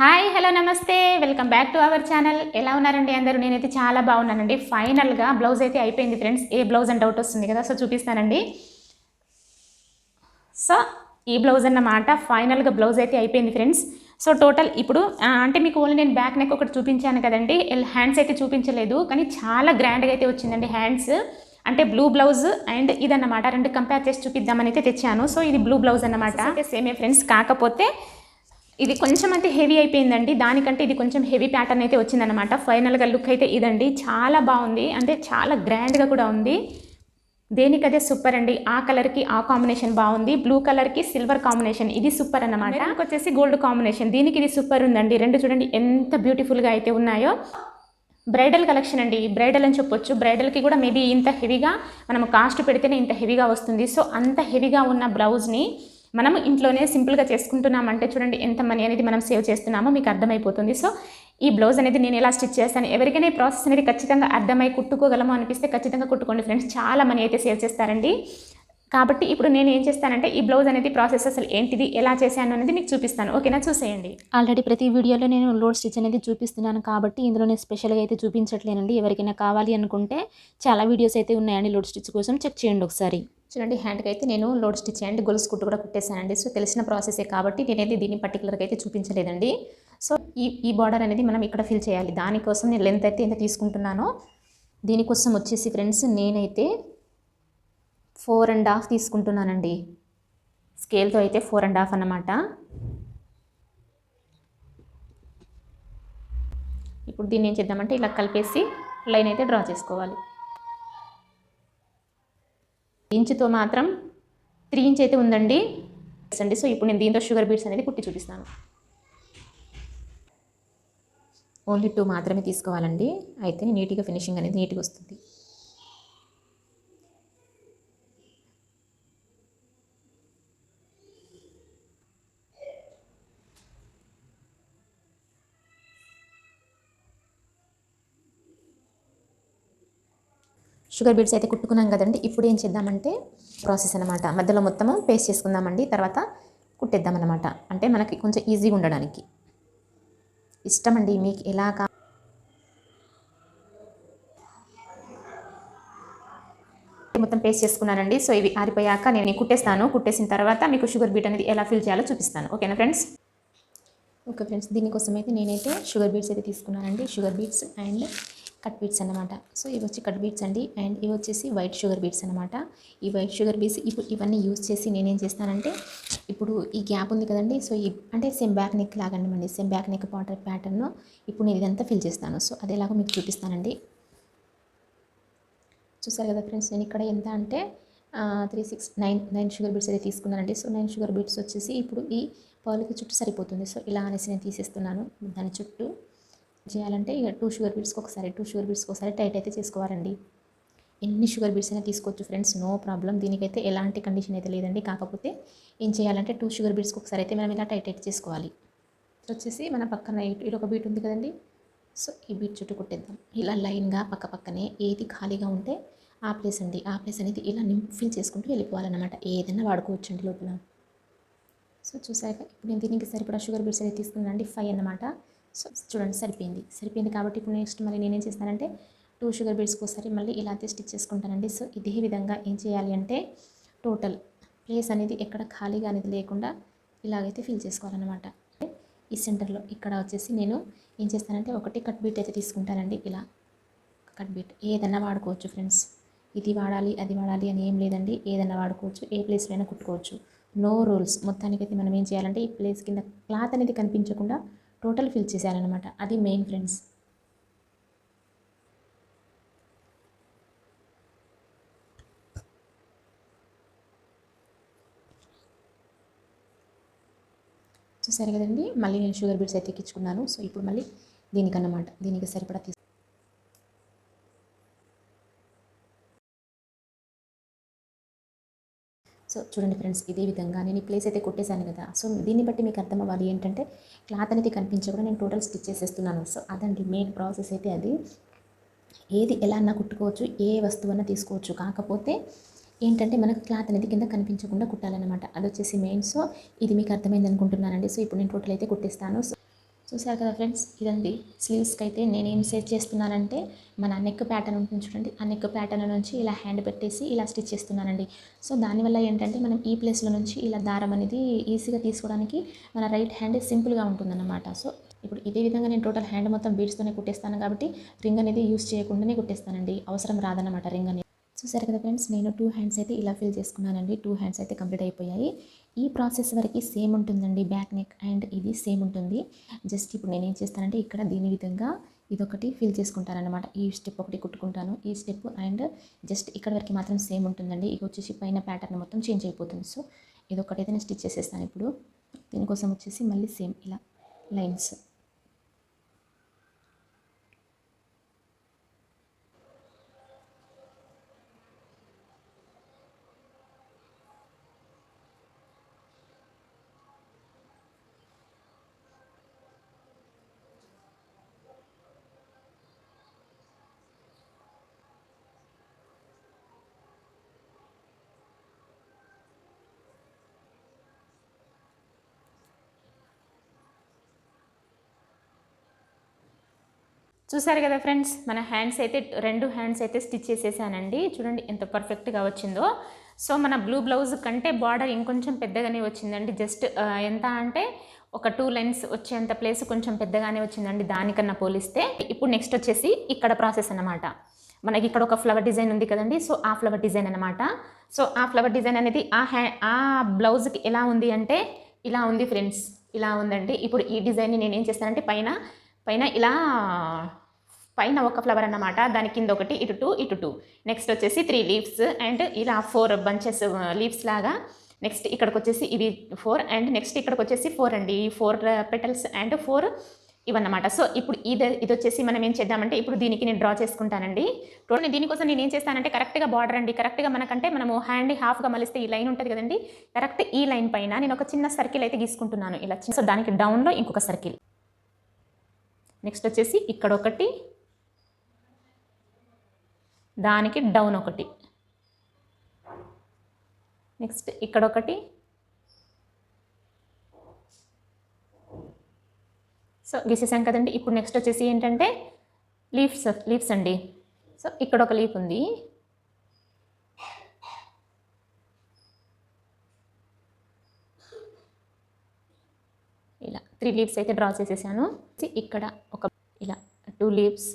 Hi hello namaste. Welcome back to our channel. ఎలా ఉన్నారండి అందరూ? నేనైతే చాలా బాగున్నానండి. ఫైనల్గా బ్లౌజ్ అయితే అయిపోయింది ఫ్రెండ్స్. ఏ బ్లౌజ్ అని డౌట్ వస్తుంది కదా సో చూపిస్తానండి. సో ఈ బ్లౌజ్ అన్నమాట. ఫైనల్గా బ్లౌజ్ అయితే అయిపోయింది ఫ్రెండ్స్. సో టోటల్ ఇప్పుడు అంటే మీకు ఓన్లీ నేను బ్యాక్ నెక్ ఒకటి చూపించాను కదండి. హ్యాండ్స్ అయితే చూపించలేదు. కానీ చాలా గ్రాండ్గా అయితే వచ్చిందండి హ్యాండ్స్. అంటే బ్లూ బ్లౌజ్ అండ్ ఇదన్నమాట. రెండు కంపేర్ చేసి చూపిద్దామని అయితే తెచ్చాను. సో ఇది బ్లూ బ్లౌజ్ అన్నమాట. సేమే ఫ్రెండ్స్. కాకపోతే ఇది కొంచెం అయితే హెవీ అయిపోయిందండి. దానికంటే ఇది కొంచెం హెవీ ప్యాటర్న్ అయితే వచ్చిందనమాట ఫైనల్గా లుక్ అయితే ఇదండి. చాలా బాగుంది. అంటే చాలా గ్రాండ్గా కూడా ఉంది. దేనికదే సూపర్ అండి ఆ కలర్కి ఆ కాంబినేషన్ బాగుంది. బ్లూ కలర్కి సిల్వర్ కాంబినేషన్. ఇది సూపర్ అన్నమాట. నాకు వచ్చేసి గోల్డ్ కాంబినేషన్. దీనికి ఇది సూపర్ ఉందండి. రెండు చూడండి ఎంత బ్యూటిఫుల్గా అయితే ఉన్నాయో. బ్రైడల్ కలెక్షన్ అండి. బ్రైడల్ అని చెప్పొచ్చు. బ్రైడల్కి కూడా మేబీ ఇంత హెవీగా మనం కాస్ట్ పెడితేనే ఇంత హెవీగా వస్తుంది. సో అంత హెవీగా ఉన్న బ్లౌజ్ని మనం ఇంట్లోనే సింపుల్గా చేసుకుంటున్నామంటే చూడండి ఎంత మనీ అనేది మనం సేవ్ చేస్తున్నామో మీకు అర్థమైపోతుంది. సో ఈ బ్లౌజ్ అనేది నేను ఎలా స్టిచ్ చేస్తాను? ఎవరికైనా ఈ ప్రాసెస్ అనేది ఖచ్చితంగా అర్థమై కుట్టుకోగలము అనిపిస్తే ఖచ్చితంగా కుట్టుకోండి ఫ్రెండ్స్. చాలా మనీ అయితే సేవ్ చేస్తారండి. కాబట్టి ఇప్పుడు నేను ఏం చేస్తానంటే ఈ బ్లౌజ్ అనేది ప్రాసెస్ అసలు ఏంటిది? ఎలా చేశాను అనేది మీకు చూపిస్తాను. ఓకేనా? చూసేయండి. ఆల్రెడీ ప్రతి వీడియోలో నేను లోడ్ స్టిచ్ అనేది చూపిస్తున్నాను కాబట్టి ఇందులో నేను స్పెషల్గా అయితే చూపించట్లేనండి. ఎవరికైనా కావాలి అనుకుంటే చాలా వీడియోస్ అయితే ఉన్నాయండి లోడ్ స్టిచ్ కోసం. చెక్ చేయండి ఒకసారి. చూడండి హ్యాండ్కి అయితే నేను లోడ్ స్టిచ్ అండ్ గొలుసు కుట్టు కూడా కుట్టేశానండి. సో తెలిసిన ప్రాసెసే కాబట్టి నేనైతే దీన్ని పర్టికులర్గా అయితే చూపించలేదండి. సో ఈ ఈ బార్డర్ అనేది మనం ఇక్కడ ఫిల్ చేయాలి. దానికోసం నేను లెంత్ అయితే ఎంత తీసుకుంటున్నానో దీనికోసం వచ్చేసి ఫ్రెండ్స్ నేనైతే ఫోర్ అండ్ హాఫ్ తీసుకుంటున్నానండి. స్కేల్తో అయితే ఫోర్ అండ్ హాఫ్ అన్నమాట. ఇప్పుడు దీన్ని ఏం చేద్దామంటే ఇలా కలిపేసి లైన్ అయితే డ్రా చేసుకోవాలి. ఇంచుతో మాత్రం త్రీ ఇంచ్ అయితే ఉందండి. అండి సో ఇప్పుడు నేను దీంతో షుగర్ బీట్స్ అనేది కుట్టి చూపిస్తాను. ఓన్లీ టూ మాత్రమే తీసుకోవాలండి. అయితే నీట్గా ఫినిషింగ్ అనేది నీట్గా వస్తుంది. షుగర్ బీట్స్ అయితే కుట్టుకున్నాం కదండి. ఇప్పుడు ఏం చేద్దామంటే ప్రాసెస్ అనమాట మధ్యలో మొత్తము పేస్ట్ చేసుకుందామండి. తర్వాత కుట్టేద్దామన్నమాట. అంటే మనకి కొంచెం ఈజీగా ఉండడానికి. ఇష్టం అండి మీకు ఎలా కా మొత్తం పేస్ట్ చేసుకున్నానండి. సో ఇవి ఆరిపోయాక నేను కుట్టేస్తాను. కుట్టేసిన తర్వాత మీకు షుగర్ బీట్ అనేది ఎలా ఫిల్ చేయాలో చూపిస్తాను. ఓకేనా ఫ్రెండ్స్? ఓకే ఫ్రెండ్స్ దీనికోసం అయితే నేనైతే షుగర్ బీట్స్ అయితే తీసుకున్నానండి. Sugar beads and cut beads అనమాట సో ఇవి వచ్చి కట్ బీట్స్ అండి. అండ్ ఇవి వచ్చేసి వైట్ షుగర్ బీట్స్ అనమాట ఈ వైట్ షుగర్ బీట్స్ ఇప్పుడు ఇవన్నీ యూస్ చేసి నేనేం చేస్తానంటే ఇప్పుడు ఈ గ్యాప్ ఉంది కదండి. సో ఈ అంటే సేమ్ బ్యాక్ నెక్ లాగండి అండి. Same back neck Potter pattern ఇప్పుడు నేను ఇదంతా ఫిల్ చేస్తాను సో అదేలాగా మీకు చూపిస్తానండి. చూసారు కదా ఫ్రెండ్స్ నేను ఇక్కడ ఎంత అంటే three six nine nine sugar beads అయితే తీసుకున్నానండి. సో నైన్ షుగర్ బీట్స్ వచ్చేసి ఇప్పుడు ఈ పర్ల్కి చుట్టూ సరిపోతుంది. సో ఇలా అనేసి నేను తీసేస్తున్నాను. దాని చుట్టూ చేయాలంటే ఇక టూ షుగర్ బీట్స్కి ఒకసారి టూ షుగర్ బీట్స్కి ఒకసారి టైట్ అయితే చేసుకోవాలండి. ఎన్ని షుగర్ బీట్స్ అయినా తీసుకోవచ్చు ఫ్రెండ్స్ నో ప్రాబ్లం దీనికైతే ఎలాంటి కండిషన్ అయితే లేదండి. కాకపోతే ఏం చేయాలంటే టూ షుగర్ బీట్స్కి ఒకసారి అయితే మనం ఇలా టైట్ అయితే చేసుకోవాలి. వచ్చేసి మన పక్కన ఇటు ఒక బీట్ ఉంది కదండి. సో ఈ బీట్ చుట్టూ కుట్టేద్దాం. ఇలా లైన్గా పక్క పక్కనే ఏది ఖాళీగా ఉంటే ఆ ప్లేస్ అండి. ఆ ప్లేస్ అనేది ఇలా నింప్ ఫిల్ చేసుకుంటూ వెళ్ళిపోవాలన్నమాట. ఏదైనా వాడుకోవచ్చు అండి లోపల. సో చూసాక ఇప్పుడు నేను దీనికి సరిపడా షుగర్ బీట్స్ అయితే తీసుకున్నానండి. ఫైవ్ అన్నమాట. సో చూడండి సరిపోయింది. సరిపోయింది కాబట్టి ఇప్పుడు నెక్స్ట్ మళ్ళీ నేనేం చేస్తానంటే టూ షుగర్ బీడ్స్కి ఒకసారి మళ్ళీ ఇలా అయితే స్టిచ్ చేసుకుంటానండి. సో ఇదే విధంగా ఏం చేయాలి అంటే టోటల్ ప్లేస్ అనేది ఎక్కడ ఖాళీగా అనేది లేకుండా ఇలాగైతే ఫిల్ చేసుకోవాలన్నమాట. ఈ సెంటర్లో ఇక్కడ వచ్చేసి నేను ఏం చేస్తానంటే ఒకటి కట్ బీట్ అయితే తీసుకుంటానండి ఇలా. కట్ బీట్ ఏదైనా వాడుకోవచ్చు ఫ్రెండ్స్ ఇది వాడాలి అది వాడాలి అని ఏం లేదండి. ఏదైనా వాడుకోవచ్చు ఏ ప్లేస్లో అయినా కుట్టుకోవచ్చు. నో రూల్స్ మొత్తానికైతే మనం ఏం చేయాలంటే ఈ ప్లేస్ కింద క్లాత్ అనేది కనిపించకుండా టోటల్ ఫిల్ చేశారనమాట అది మెయిన్ ఫ్రెండ్స్. చూసారు కదండి? మళ్ళీ నేను షుగర్ బీట్స్ అయితే ఎక్కించుకున్నాను. సో ఇప్పుడు మళ్ళీ దీనికన్నమాట. దీనికి సరిపడా సో చూడండి ఫ్రెండ్స్ ఇదే విధంగా నేను ఈ ప్లేస్ అయితే కొట్టేశాను కదా. సో దీన్ని బట్టి మీకు అర్థం అవ్వాలి ఏంటంటే క్లాత్ అనేది కనిపించకుండా నేను టోటల్ స్టిచ్ చేసేస్తున్నాను. సో అదండి మెయిన్ ప్రాసెస్ అయితే అది. ఏది ఎలా అన్నా కుట్టుకోవచ్చు ఏ వస్తువు అన్నా తీసుకోవచ్చు. కాకపోతే ఏంటంటే మనకు క్లాత్ అనేది కింద కనిపించకుండా కుట్టాలన్నమాట. అది వచ్చేసి మెయిన్ సో ఇది మీకు అర్థమైంది అనుకుంటున్నానండి సో ఇప్పుడు నేను టోటల్ అయితే కుట్టిస్తాను. సో చూసారు కదా ఫ్రెండ్స్? ఇదండి స్లీవ్స్కి అయితే నేనేం సేవ్ చేస్తున్నానంటే మన నెక్ ప్యాటర్న్ ఉంటుంది చూడండి. ఆ నెక్ ప్యాటర్న్ నుంచి ఇలా హ్యాండ్ పెట్టేసి ఇలా స్టిచ్ చేస్తున్నానండి. సో దానివల్ల ఏంటంటే మనం ఈ ప్లేస్లో నుంచి ఇలా దారం అనేది ఈజీగా తీసుకోవడానికి మన రైట్ హ్యాండ్ సింపుల్గా ఉంటుందన్నమాట. సో ఇప్పుడు ఇదే విధంగా నేను టోటల్ హ్యాండ్ మొత్తం బీడ్స్తోనే కుట్టేస్తాను కాబట్టి రింగ్ అనేది యూస్ చేయకుండానే కుట్టేస్తానండి. అవసరం రాదన్నమాట రింగ్ అనేది. చూసారు కదా ఫ్రెండ్స్? నేను టూ హ్యాండ్స్ అయితే ఇలా ఫిల్ చేసుకున్నానండి. టూ హ్యాండ్స్ అయితే కంప్లీట్ అయిపోయాయి. ఈ ప్రాసెస్ వరకు సేమ్ ఉంటుందండి బ్యాక్ నెక్ అండ్ ఇది సేమ్ ఉంటుంది. జస్ట్ ఇప్పుడు నేను ఏం చేస్తానంటే ఇక్కడ దీని విధంగా ఇదొకటి ఫిల్ చేసుకుంటారనమాట ఈ స్టెప్ ఒకటి కుట్టుకుంటాను. ఈ స్టెప్ అండ్ జస్ట్ ఇక్కడ వరకు మాత్రం సేమ్ ఉంటుందండి. ఇక వచ్చేసి పైన ప్యాటర్న్ మొత్తం చేంజ్ అయిపోతుంది. సో ఇదొకటి అయితే నేను స్టిచ్ చేసేస్తాను ఇప్పుడు. దీనికోసం వచ్చేసి మళ్ళీ సేమ్ ఇలా లైన్స్. చూసారు కదా ఫ్రెండ్స్ మన హ్యాండ్స్ అయితే రెండు హ్యాండ్స్ అయితే స్టిచ్ చేసేసానండి. చూడండి ఎంత పర్ఫెక్ట్గా వచ్చిందో. సో మన బ్లూ బ్లౌజ్ కంటే బార్డర్ ఇంకొంచెం పెద్దగానే వచ్చిందండి. జస్ట్ ఎంత అంటే ఒక టూ లైన్స్ వచ్చేంత ప్లేస్ కొంచెం పెద్దగానే వచ్చిందండి దానికన్నా పోలిస్తే. ఇప్పుడు నెక్స్ట్ వచ్చేసి ఇక్కడ ప్రాసెస్ అన్నమాట. మనకి ఇక్కడ ఒక ఫ్లవర్ డిజైన్ ఉంది కదండి సో ఆ ఫ్లవర్ డిజైన్ అనమాట సో ఆ ఫ్లవర్ డిజైన్ అనేది ఆ హ్యా ఆ బ్లౌజ్కి ఎలా ఉంది అంటే ఇలా ఉంది ఫ్రెండ్స్ ఇలా ఉందండి. ఇప్పుడు ఈ డిజైన్ని నేను ఏం చేస్తానంటే పైన పైన ఇలా పైన ఒక ఫ్లవర్ అన్నమాట. దాని కింద ఒకటి ఇటు టూ ఇటు టూ నెక్స్ట్ వచ్చేసి త్రీ లీవ్స్ అండ్ ఇలా ఫోర్ బంచెస్ లీవ్స్ లాగా. నెక్స్ట్ ఇక్కడికి వచ్చేసి ఇవి ఫోర్ అండ్ నెక్స్ట్ ఇక్కడికి వచ్చేసి ఫోర్ అండి. ఈ ఫోర్ పెటల్స్ అండ్ ఫోర్ ఇవన్నమాట. సో ఇప్పుడు ఇది ఇది వచ్చేసి మనం ఏం చేద్దామంటే ఇప్పుడు దీనికి నేను డ్రా చేసుకుంటానండి. టోటల్ దీనికోసం నేను ఏం చేస్తానంటే కరెక్ట్గా బార్డర్ అండి. కరెక్ట్గా మనకంటే మనము హ్యాండ్ హాఫ్గా మలిస్తే ఈ లైన్ ఉంటుంది కదండి. కరెక్ట్ ఈ లైన్ పైన నేను ఒక చిన్న సర్కిల్ అయితే గీసుకుంటున్నాను. ఇలా సో దానికి డౌన్లో ఇంకొక సర్కిల్ నెక్స్ట్ వచ్చేసి ఇక్కడ ఒకటి దానికి డౌన్ ఒకటి. నెక్స్ట్ ఇక్కడ ఒకటి సో గీసేసాం కదండి ఇప్పుడు నెక్స్ట్ వచ్చేసి ఏంటంటే లీవ్స్ లీవ్స్ అండి. సో ఇక్కడ ఒక లీఫ్ ఉంది ఇలా త్రీ లీవ్స్ అయితే డ్రా చేసేసాను. ఇక్కడ ఒక ఇలా టూ లీవ్స్.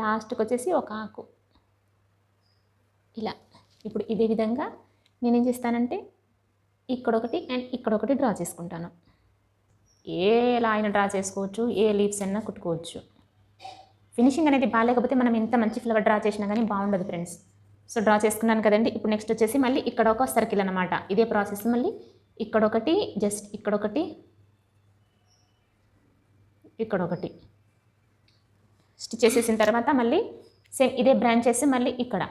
లాస్ట్కి వచ్చేసి ఒక ఆకు. ఇలా ఇప్పుడు ఇదే విధంగా నేనేం చేస్తానంటే ఇక్కడ ఒకటి అండ్ ఇక్కడ ఒకటి డ్రా చేసుకుంటాను. ఎలా అయినా డ్రా చేసుకోవచ్చు ఏ లీవ్స్ అయినా కుట్టుకోవచ్చు. ఫినిషింగ్ అనేది బాగాలేకపోతే మనం ఎంత మంచి ఫ్లవర్ డ్రా చేసినా కానీ బాగుండదు ఫ్రెండ్స్. సో డ్రా చేసుకున్నాను కదండి. ఇప్పుడు నెక్స్ట్ వచ్చేసి మళ్ళీ ఇక్కడ ఒక సర్కిల్ అనమాట ఇదే ప్రాసెస్ మళ్ళీ ఇక్కడ ఒకటి జస్ట్ ఇక్కడ ఒకటి ఇక్కడ ఒకటి. స్టిచ్ చేసేసిన తర్వాత మళ్ళీ సేమ్ ఇదే బ్రాంచ్ చేసి మళ్ళీ ఇక్కడ.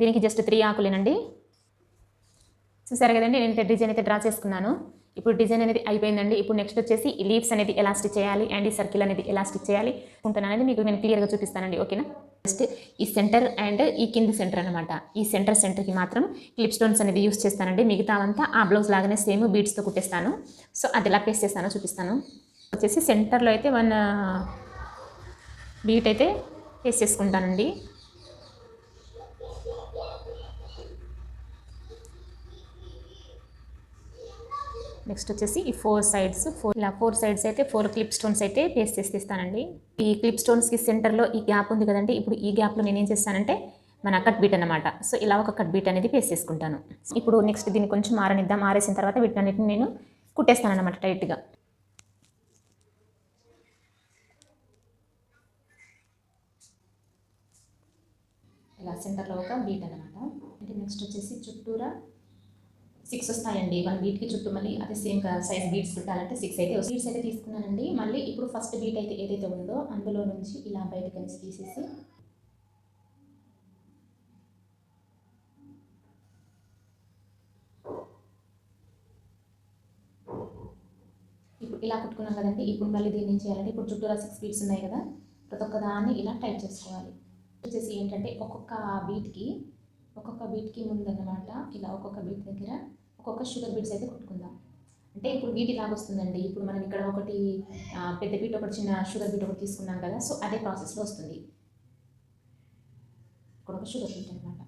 దీనికి జస్ట్ త్రీ ఆకులేనండి. చూసారు కదండి నేను డిజైన్ అయితే డ్రా చేసుకున్నాను. ఇప్పుడు డిజైన్ అనేది అయిపోయిందండి. ఇప్పుడు నెక్స్ట్ వచ్చేసి ఈ లీవ్స్ అనేది ఎలా స్టిచ్ చేయాలి? అండ్ ఈ సర్కిల్ అనేది ఎలా స్టిచ్ చేయాలి? ఉంటాను అనేది మీకు నేను క్లియర్గా చూపిస్తానండి. ఓకేనా? జస్ట్ ఈ సెంటర్ అండ్ ఈ కింది సెంటర్ అనమాట ఈ సెంటర్ సెంటర్కి మాత్రం క్లిప్ స్టోన్స్ అనేది యూస్ చేస్తానండి. మిగతా అంతా ఆ బ్లౌజ్ లాగానే సేమ్ బీడ్స్తో కుట్టేస్తాను. సో అది ఎలా పేస్ట్ చేస్తానో చూపిస్తాను. వచ్చేసి సెంటర్లో అయితే వన్ బీట్ అయితే పేస్ట్ చేసుకుంటానండి. నెక్స్ట్ వచ్చేసి ఈ ఫోర్ సైడ్స్ ఫోర్ ఇలా ఫోర్ సైడ్స్ అయితే ఫోర్ క్లిప్ స్టోన్స్ అయితే పేస్ట్ చేసి ఇస్తానండి ఈ క్లిప్ స్టోన్స్కి సెంటర్లో ఈ గ్యాప్ ఉంది కదండి ఇప్పుడు ఈ గ్యాప్లో నేను ఏం చేస్తానంటే మన కట్ బీట్ అనమాట సో ఇలా ఒక కట్ బీట్ అనేది పేస్ట్ చేసుకుంటాను. ఇప్పుడు నెక్స్ట్ దీన్ని కొంచెం ఆరనిద్దాం ఆరేసిన తర్వాత వీటన్నిటిని నేను కుట్టేస్తాను అనమాట టైట్గా. ఇలా సెంటర్లో ఒక బీట్ అనమాట అంటే నెక్స్ట్ వచ్చేసి చుట్టూరా సిక్స్ వస్తాయండి. వన్ బీట్కి చుట్టూ మళ్ళీ అదే సేమ్ సైజ్ బీట్స్ కుట్టాలంటే సిక్స్ అయితే బీట్స్ అయితే తీసుకున్నానండి. మళ్ళీ ఇప్పుడు ఫస్ట్ బీట్ అయితే ఏదైతే ఉందో అందులో నుంచి ఇలా బయటకు అనేసి తీసేసి ఇప్పుడు ఇలా కుట్టుకున్నాం కదండి. ఇప్పుడు మళ్ళీ దీన్ని ఏం చేయాలంటే ఇప్పుడు చుట్టూరా సిక్స్ బీట్స్ ఉన్నాయి కదా. ప్రతి ఒక్క దాన్ని ఇలా టైట్ చేసుకోవాలి. వచ్చేసి ఏంటంటే ఒక్కొక్క బీట్కి ఒక్కొక్క బీట్కి ముందు అన్నమాట ఇలా ఒక్కొక్క బీట్ దగ్గర ఒక్కొక్క షుగర్ బీట్స్ అయితే కుట్టుకుందాం. అంటే ఇప్పుడు వీటి లాగా వస్తుందండి. ఇప్పుడు మనం ఇక్కడ ఒకటి పెద్ద బీట్ ఒకటి చిన్న షుగర్ బీట్ ఒకటి తీసుకున్నాం కదా సో అదే ప్రాసెస్లో వస్తుంది. ఇక్కడ ఒక షుగర్ బీట్ అనమాట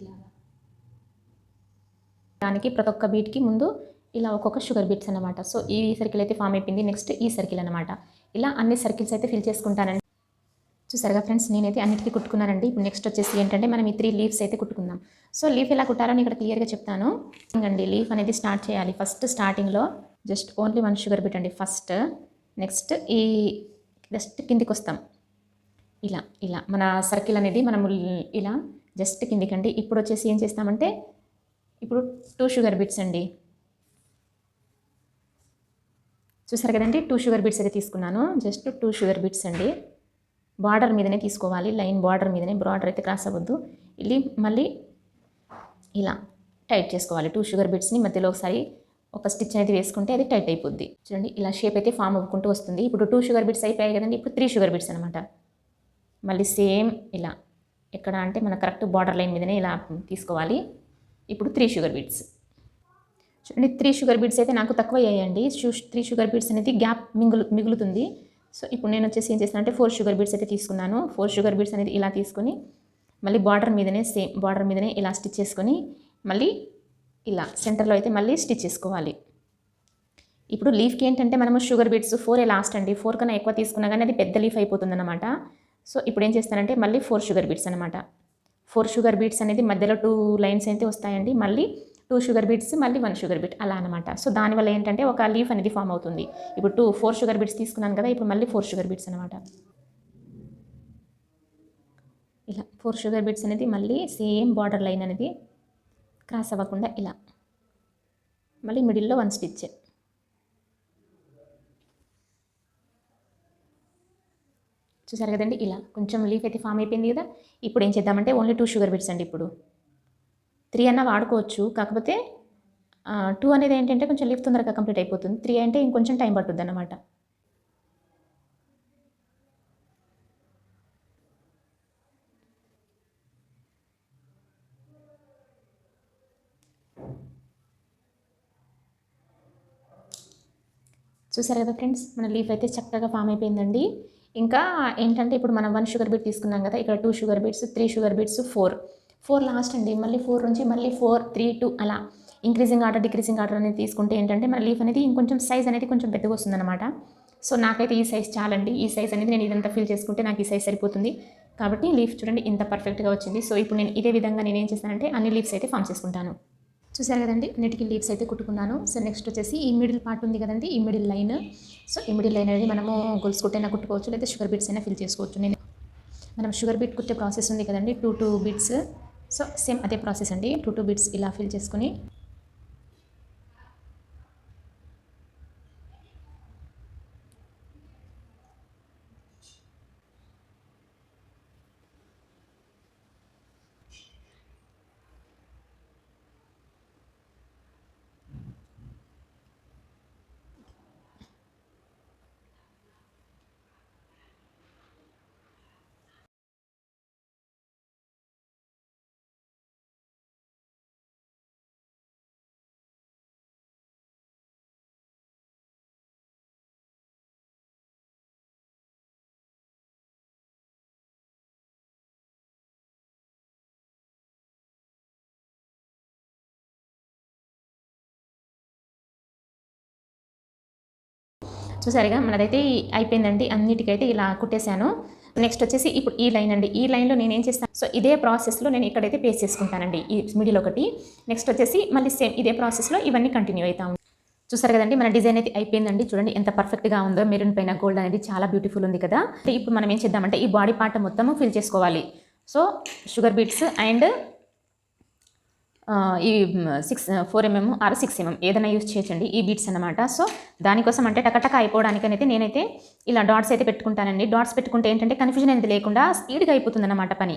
ఇలాగా. దానికి ప్రతి ఒక్క బీట్కి ముందు ఇలా ఒక్కొక్క షుగర్ బీట్స్ అనమాట సో ఈ సర్కిల్ అయితే ఫామ్ అయిపోయింది. నెక్స్ట్ ఈ సర్కిల్ అనమాట ఇలా అన్ని సర్కిల్స్ అయితే ఫిల్ చేసుకుంటానండి. చూసారుగా ఫ్రెండ్స్ నేనైతే అన్నిటికీ కుట్టుకున్నానండి. ఇప్పుడు నెక్స్ట్ వచ్చేసి ఏంటంటే మనం ఈ త్రీ లీవ్స్ అయితే కుట్టుకుందాం. సో లీఫ్ ఎలా కుట్టాలని ఇక్కడ క్లియర్గా చెప్తాను. ఇంకండి లీఫ్ అనేది స్టార్ట్ చేయాలి. ఫస్ట్ స్టార్టింగ్లో just only one sugar bead అండి ఫస్ట్ నెక్స్ట్ ఈ జస్ట్ కిందికి వస్తాం. ఇలా ఇలా మన సర్కిల్ అనేది మనము ఇలా జస్ట్ కిందికండి. ఇప్పుడు వచ్చేసి ఏం చేస్తామంటే ఇప్పుడు టూ షుగర్ బిట్స్ అండి. చూసారు కదండి టూ షుగర్ బీట్స్ అయితే తీసుకున్నాను. జస్ట్ టూ షుగర్ బీట్స్ అండి. బార్డర్ మీదనే తీసుకోవాలి. లైన్ బార్డర్ మీదనే బార్డర్ అయితే క్రాస్ అవ్వద్దు. ఇది మళ్ళీ ఇలా టైట్ చేసుకోవాలి. టూ షుగర్ బీట్స్ని మధ్యలో ఒకసారి ఒక స్టిచ్ అనేది వేసుకుంటే అది టైట్ అయిపోద్ది. చూడండి ఇలా షేప్ అయితే ఫామ్ అవ్వకుంటూ వస్తుంది. ఇప్పుడు టూ షుగర్ బీట్స్ అయిపోయాయి కదండి ఇప్పుడు త్రీ షుగర్ బీట్స్ అనమాట మళ్ళీ సేమ్ ఇలా ఎక్కడ అంటే మన కరెక్ట్ బార్డర్ లైన్ మీదనే ఇలా తీసుకోవాలి. ఇప్పుడు త్రీ షుగర్ బీట్స్ చూడండి త్రీ షుగర్ బీట్స్ అయితే నాకు తక్కువ అయ్యాయండి షూ త్రీ షుగర్ బీట్స్ అనేది గ్యాప్ మిగులు మిగులుతుంది. సో ఇప్పుడు నేను వచ్చేసి ఏం చేస్తానంటే ఫోర్ షుగర్ బీట్స్ అయితే తీసుకున్నాను. ఫోర్ షుగర్ బీట్స్ అనేది ఇలా తీసుకొని మళ్ళీ బార్డర్ మీదనే సేమ్ బార్డర్ మీదనే ఇలా స్టిచ్ చేసుకొని మళ్ళీ ఇలా సెంటర్లో అయితే మళ్ళీ స్టిచ్ చేసుకోవాలి. ఇప్పుడు లీఫ్కి ఏంటంటే మనము షుగర్ బీట్స్ ఫోర్ లాస్ట్ అండి. ఫోర్ కన్నా ఎక్కువ తీసుకున్నా కానీ అది పెద్ద లీఫ్ అయిపోతుంది అనమాట సో ఇప్పుడు ఏం చేస్తానంటే మళ్ళీ ఫోర్ షుగర్ బీట్స్ అనమాట ఫోర్ షుగర్ బీట్స్ అనేది మధ్యలో టూ లైన్స్ అయితే వస్తాయండి. మళ్ళీ టూ షుగర్ బీట్స్ మళ్ళీ వన్ షుగర్ బీట్ అలా అనమాట సో దానివల్ల ఏంటంటే ఒక లీఫ్ అనేది ఫామ్ అవుతుంది. ఇప్పుడు టూ ఫోర్ షుగర్ బీట్స్ తీసుకున్నాను కదా ఇప్పుడు మళ్ళీ ఫోర్ షుగర్ బీట్స్ అనమాట ఇలా ఫోర్ షుగర్ బీట్స్ అనేది మళ్ళీ సేమ్ బార్డర్ లైన్ అనేది క్రాస్ అవ్వకుండా ఇలా. మళ్ళీ మిడిల్లో వన్ స్టిచ్ చూసారు కదండి? ఇలా కొంచెం లీఫ్ అయితే ఫామ్ అయిపోయింది కదా. ఇప్పుడు ఏం చేద్దామంటే ఓన్లీ టూ షుగర్ బీట్స్ అండి ఇప్పుడు. త్రీ అన్న వాడుకోవచ్చు. కాకపోతే టూ అనేది ఏంటంటే కొంచెం లీఫ్ తొందరగా కంప్లీట్ అయిపోతుంది. త్రీ అంటే ఇంకొంచెం టైం పట్టుద్ది అన్నమాట చూసారు కదా ఫ్రెండ్స్ మన లీఫ్ అయితే చక్కగా ఫామ్ అయిపోయిందండి. ఇంకా ఏంటంటే ఇప్పుడు మనం వన్ షుగర్ బీట్ తీసుకున్నాం కదా ఇక్కడ two sugar beads three sugar beads four. Four last అండి. మళ్ళీ ఫోర్ నుంచి మళ్ళీ ఫోర్ త్రీ టూ అలా ఇంక్రీజింగ్ ఆర్డర్ డిక్రీజింగ్ ఆర్డర్ అనేది తీసుకుంటే ఏంటంటే మన లీఫ్ అనేది ఇంకొంచెం సైజ్ అనేది కొంచెం పెద్దగా వస్తుందన్నమాట. సో నాకైతే ఈ సైజ్ చాలండి. ఈ సైజ్ అనేది నేను ఇదంతా ఫిల్ చేసుకుంటే నాకు ఈ సైజ్ సరిపోతుంది. కాబట్టి లీఫ్ చూడండి ఇంత పర్ఫెక్ట్గా వచ్చింది. సో ఇప్పుడు నేను ఇదే విధంగా నేను ఏం చేస్తానంటే అన్ని లీవ్స్ అయితే ఫామ్ చేసుకుంటాను. చూసారు కదండి? అన్నిటికీ లీవ్స్ అయితే కుట్టుకున్నాను. సో నెక్స్ట్ వచ్చేసి ఈ మిడిల్ పార్ట్ ఉంది కదండి? ఈ మిడిల్ లైన్. సో ఈ మిడిల్ లైన్ అనేది మనము గొలుసు కుట్టైనా కుట్టుకోవచ్చు లేదా షుగర్ బీట్స్ అయినా ఫిల్ చేసుకోవచ్చు. నేను మనం షుగర్ బీట్ కుట్టే ప్రాసెస్ ఉంది కదండి? Two two beads. So same అదే ప్రాసెస్ అండి టూ టూ బిట్స్ ఇలా ఫిల్ చేసుకుని చూసారుగా మనదైతే అయిపోయిందండి. అన్నిటికైతే ఇలా కుట్టేశాను. నెక్స్ట్ వచ్చేసి ఇప్పుడు ఈ లైన్ అండి. ఈ లైన్లో నేను ఏం చేస్తాను? సో ఇదే ప్రాసెస్లో నేను ఇక్కడైతే పేస్ట్ చేసుకుంటానండి. ఈ మిడిల్ ఒకటి. నెక్స్ట్ వచ్చేసి మళ్ళీ సేమ్ ఇదే ప్రాసెస్లో ఇవన్నీ కంటిన్యూ అవుతా చూసారు కదండి మన డిజైన్ అయితే అయిపోయిందండి. చూడండి ఎంత పర్ఫెక్ట్గా ఉందో. మెరూన్ పైన గోల్డ్ అనేది చాలా బ్యూటిఫుల్ ఉంది కదా. ఇప్పుడు మనం ఏం చేద్దామంటే ఈ బాడీ పార్ట్ మొత్తము ఫిల్ చేసుకోవాలి. సో షుగర్ బీట్స్ అండ్ ఈ six four mm or six mm ఏదైనా యూజ్ చేయొచ్చండి ఈ బీట్స్ అనమాట సో దానికోసం అంటే టకటక అయిపోవడానికి అయితే నేనైతే ఇలా డాట్స్ అయితే పెట్టుకుంటానండి. డాట్స్ పెట్టుకుంటే ఏంటంటే కన్ఫ్యూజన్ అనేది లేకుండా స్పీడ్గా అయిపోతుంది అనమాట పని.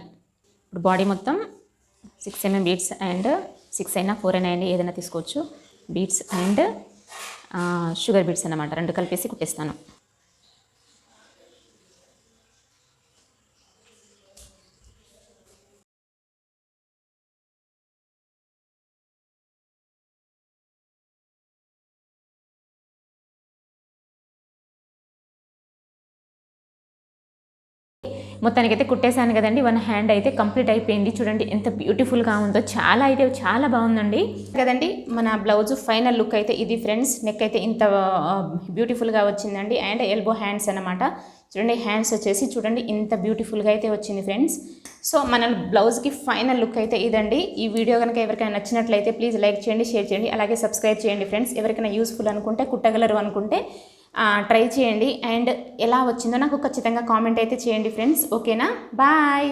ఇప్పుడు బాడీ మొత్తం six mm beads and six అయినా ఫోర్ అయినా అండి ఏదైనా తీసుకోవచ్చు. బీట్స్ అండ్ షుగర్ బీట్స్ అన్నమాట. రెండు కలిపేసి కుట్టేస్తాను. మొత్తానికైతే కుట్టేశాను కదండి. వన్ హ్యాండ్ అయితే కంప్లీట్ అయిపోయింది. చూడండి ఎంత బ్యూటిఫుల్గా ఉందో. చాలా అయితే చాలా బాగుందండి. కదండి మన బ్లౌజ్ ఫైనల్ లుక్ అయితే ఇది ఫ్రెండ్స్. నెక్ అయితే ఇంత బ్యూటిఫుల్గా వచ్చిందండి. అండ్ ఎల్బో హ్యాండ్స్ అన్నమాట. చూడండి హ్యాండ్స్ వచ్చేసి చూడండి ఇంత బ్యూటిఫుల్గా అయితే వచ్చింది ఫ్రెండ్స్. సో మన బ్లౌజ్కి ఫైనల్ లుక్ అయితే ఇదండి. ఈ వీడియో కనుక ఎవరికైనా నచ్చినట్లయితే ప్లీజ్ లైక్ చేయండి షేర్ చేయండి. అలాగే సబ్స్క్రైబ్ చేయండి ఫ్రెండ్స్. ఎవరికైనా యూస్ఫుల్ అనుకుంటే కుట్టగలరు అనుకుంటే ట్రై చేయండి. అండ్ ఎలా వచ్చిందో నాకు ఖచ్చితంగా కామెంట్ అయితే చేయండి ఫ్రెండ్స్ ఓకేనా బాయ్